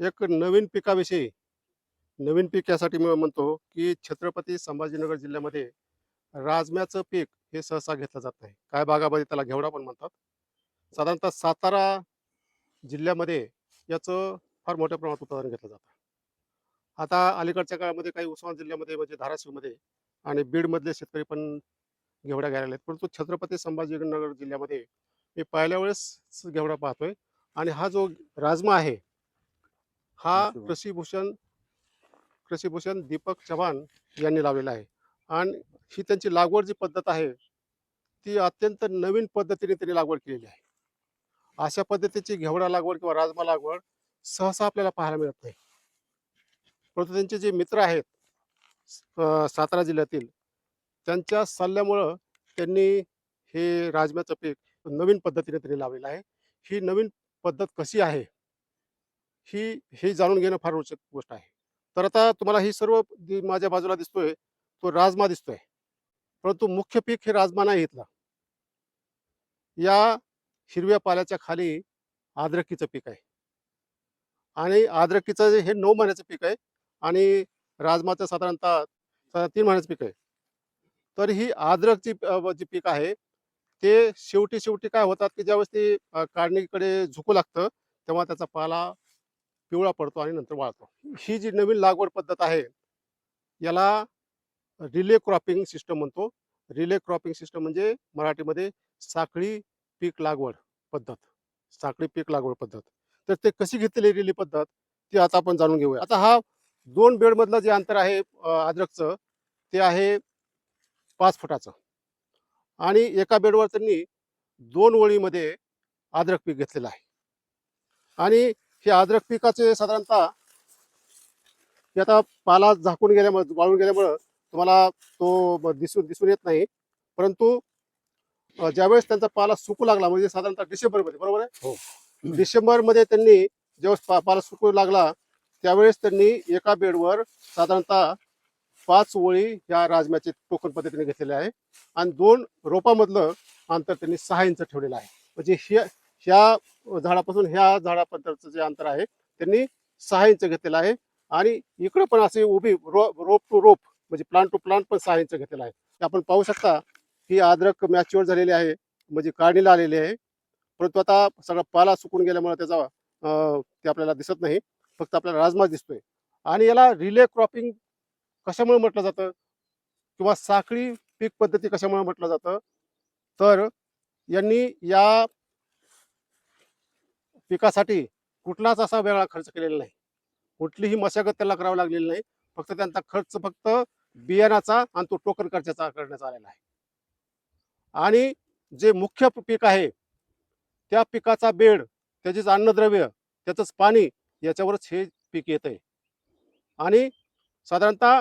एक नवीन पिकाविषयी नवीन पीक यासाठी मी म्हणतो की छत्रपती संभाजीनगर जिल्ह्यामध्ये राजम्याचं पीक हे सहसा घेतलं जात नाही. काय भागामध्ये त्याला घेवडा पण म्हणतात. साधारणतः सातारा जिल्ह्यामध्ये याचं फार मोठ्या प्रमाणात उत्पादन घेतलं जातं. आता अलीकडच्या काळामध्ये काही उस्मान जिल्ह्यामध्ये म्हणजे धाराशिवमध्ये आणि बीडमधले शेतकरी पण घेवडा घ्यायला आहेत परंतु छत्रपती संभाजीनगर जिल्ह्यामध्ये मी पहिल्या वेळेस घेवडा पाहतोय. आणि हा जो राजमा आहे हा कृषीभूषण. कृषीभूषण दीपक चव्हाण यांनी लावलेला आहे. आणि ही त्यांची लागवड जी पद्धत आहे ती अत्यंत नवीन पद्धतीने त्यांनी लागवड केलेली आहे. अशा पद्धतीची घेवडा लागवड किंवा राजमा लागवड सहसा आपल्याला पाहायला मिळत नाही. परंतु त्यांचे जे मित्र आहेत सातारा जिल्ह्यातील त्यांच्या सल्ल्यामुळं त्यांनी हे राजम्याचं पीक नवीन पद्धतीने त्यांनी लावलेलं आहे. ही नवीन पद्धत कशी आहे ही हे जाणून घेणं फार रोचक गोष्ट आहे. तर आता तुम्हाला ही सर्व माझ्या बाजूला दिसतोय तो राजमा दिसतोय. परंतु मुख्य पीक हे राजमा नाही इथला या हिरव्या पाल्याच्या खाली आद्रकीचं पीक आहे. आणि आद्रकीचं जे हे नऊ महिन्याचं पीक आहे आणि राजमाचं साधारणतः तीन महिन्याचं पीक आहे. तर ही आद्रकची जी पीक आहे ते शेवटी शेवटी काय होतात की ज्यावेळेस ते काढणीकडे झुकू लागतं तेव्हा त्याचा पाला पिवळा पडतो आणि नंतर वाळतो. ही जी नवीन लागवड पद्धत आहे याला रिले क्रॉपिंग सिस्टम म्हणतो. रिले क्रॉपिंग सिस्टम म्हणजे मराठीमध्ये साखळी पीक लागवड पद्धत. साखळी पीक लागवड पद्धत. तर ते कशी घेतलेली रिली पद्धत ती आता आपण जाणून घेऊया. आता हा दोन बेडमधलं जे अंतर आहे अद्रकचं ते आहे पाच फुटाचं. आणि एका बेडवर त्यांनी दोन ओळीमध्ये अद्रक पीक घेतलेलं आहे. आणि हे अद्रक पिकाचे साधारणतः हे आता पाला झाकून गेल्यामुळे वाळून गेल्यामुळं तुम्हाला तो दिसून दिसून येत नाही. परंतु ज्यावेळेस त्यांचा पाला सुकू लागला म्हणजे साधारणतः डिसेंबरमध्ये बरोबर आहे? हो. डिसेंबरमध्ये त्यांनी ज्यावेळेस पा- पाला सुकू लागला त्यावेळेस त्यांनी एका बेडवर साधारणतः पाच ओळी या राजम्याचे टोकन पद्धतीने घेतलेले आहे. आणि दोन रोपामधलं अंतर त्यांनी सहा इंच ठेवलेलं आहे. म्हणजे ह्या ह्या झाडापासून ह्या झाडापर्यंतचं जे अंतर आहे त्यांनी सहा इंच घेतलेलं आहे. आणि इकडे पण असे उभी रो रोप टू रोप म्हणजे प्लांट टू प्लांट पण सहा इंच घेतलेला आहे. आपण पाहू शकता ही अद्रक मॅच्युअर झालेली आहे म्हणजे काढणीला आलेली आहे. परंतु आता सगळा पाला सुकून गेल्यामुळे त्याचा ते आपल्याला दिसत नाही. फक्त आपल्याला राजमा दिसतोय. आणि याला रिले क्रॉपिंग कशामुळे म्हटलं जातं? किंवा साखळी पीक पद्धती कशामुळे म्हटलं जातं? तर यांनी या पिकासाठी कुठलाच असा वेगळा खर्च केलेला नाही. कुठलीही मशागत त्याला करावी लागलेली नाही. फक्त त्यांचा खर्च फक्त बियाणाचा आणि तो टोकन खर्चाचा करण्यात आलेला आहे. आणि जे मुख्य पीक आहे त्या पिकाचा बेड त्याचेच अन्नद्रव्य त्याचंच पाणी याच्यावरच हे पीक येत आहे आणि साधारणतः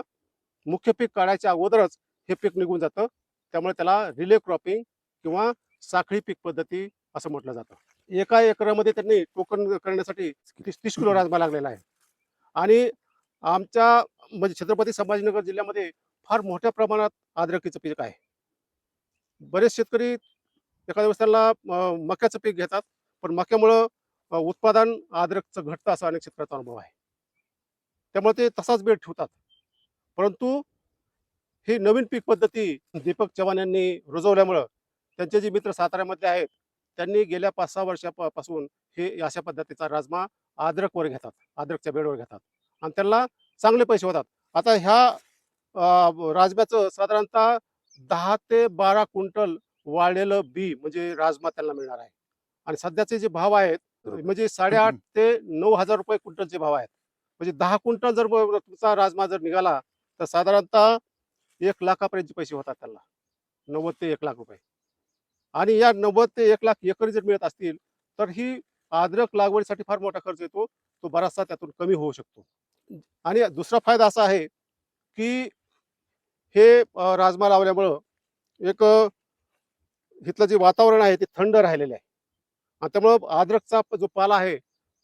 मुख्य पीक काढायच्या अगोदरच हे पीक निघून जातं. त्यामुळे त्याला रिले क्रॉपिंग किंवा साखळी पीक पद्धती असं म्हटलं जातं. एका एकरामध्ये त्यांनी टोकन करण्यासाठी तीस तीस किलो राजमा लागलेला आहे. आणि आमच्या म्हणजे छत्रपती संभाजीनगर जिल्ह्यामध्ये फार मोठ्या प्रमाणात आद्रकीचं पीक आहे. बरेच शेतकरी एखाद्या वेळेस त्यांना मक्याचं पीक घेतात पण मक्यामुळं उत्पादन आद्रकचं घटतं असा अनेक शेतकऱ्याचा अनुभव आहे. त्यामुळे ते तसाच वेळ ठेवतात. परंतु ही नवीन पीक पद्धती दीपक चव्हाण यांनी रुजवल्यामुळं त्यांचे जे मित्र साताऱ्यामधले आहेत त्यांनी गेल्या पाच सहा वर्षापासून हे अशा पद्धतीचा राजमा अद्रकवर घेतात अद्रकच्या बेडवर घेतात आणि त्यांना चांगले पैसे होतात. आता ह्या राजम्याचं साधारणतः दहा ते बारा क्विंटल वाळलेलं बी म्हणजे राजमा त्यांना मिळणार आहे. आणि सध्याचे जे भाव आहेत म्हणजे साडेआठ ते नऊ हजार रुपये क्विंटलचे भाव आहेत म्हणजे दहा क्विंटल जर तुमचा राजमा जर निघाला तर साधारणतः एक लाखापर्यंतचे पैसे होतात त्यांना नव्वद ते एक लाख रुपये. आणि या नव्वद ते एक लाख एकर जर मिळत असतील तर ही अद्रक लागवडीसाठी फार मोठा खर्च येतो. तो बराचसा त्यातून कमी होऊ शकतो. आणि दुसरा फायदा असा आहे की हे राजमा लावल्यामुळं एक इथलं जे वातावरण आहे ते थंड राहिलेलं आहे. आणि त्यामुळं अद्रकचा जो पाला आहे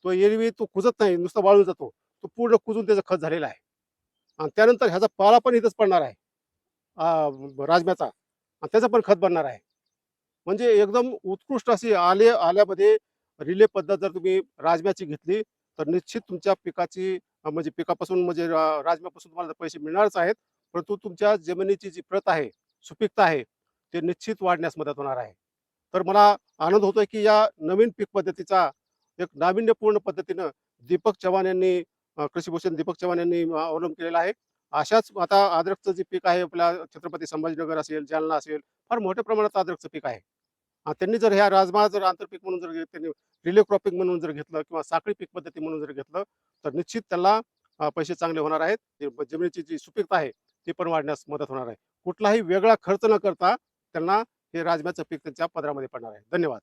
तो एरवी तो कुजत नाही नुसता वाळून जातो. तो पूर्ण कुजून त्याचा खत झालेला आहे. आणि त्यानंतर ह्याचा पाला पण इथंच पडणार आहे राजम्याचा. आणि त्याचं पण खत बनणार आहे. म्हणजे एकदम उत्कृष्ट अशी आले आल्यामध्ये रिले पद्धत जर तुम्ही राजम्याची घेतली तर निश्चित तुमच्या पिकाची म्हणजे पिकापासून म्हणजे राजम्यापासून तुम्हाला पैसे मिळणारच आहेत. परंतु तुमच्या जमिनीची जी प्रत आहे सुपीकता आहे ते निश्चित वाढण्यास मदत होणार आहे. तर मला आनंद होतोय की या नवीन पीक पद्धतीचा एक नाविन्यपूर्ण पद्धतीनं दीपक चव्हाण यांनी कृषीभूषण दीपक चव्हाण यांनी अवलंब केलेला आहे. अशाच आता अद्रकचं जे पीक आहे आपल्या छत्रपती संभाजीनगर असेल जालना असेल फार मोठ्या प्रमाणात अद्रकचं पीक आहे. त्यांनी जर ह्या राजमा जर आंतरपीक म्हणून जर त्यांनी रिले क्रॉपिंग म्हणून जर घेतलं किंवा साखळी पीक पद्धती म्हणून जर घेतलं तर निश्चित त्याला पैसे चांगले होणार आहेत. जमिनीची जी सुपीकता आहे ती पण वाढण्यास मदत होणार आहे. कुठलाही वेगळा खर्च न करता त्यांना हे राजम्याचं पीक त्यांच्या पदरामध्ये पडणार आहे. धन्यवाद.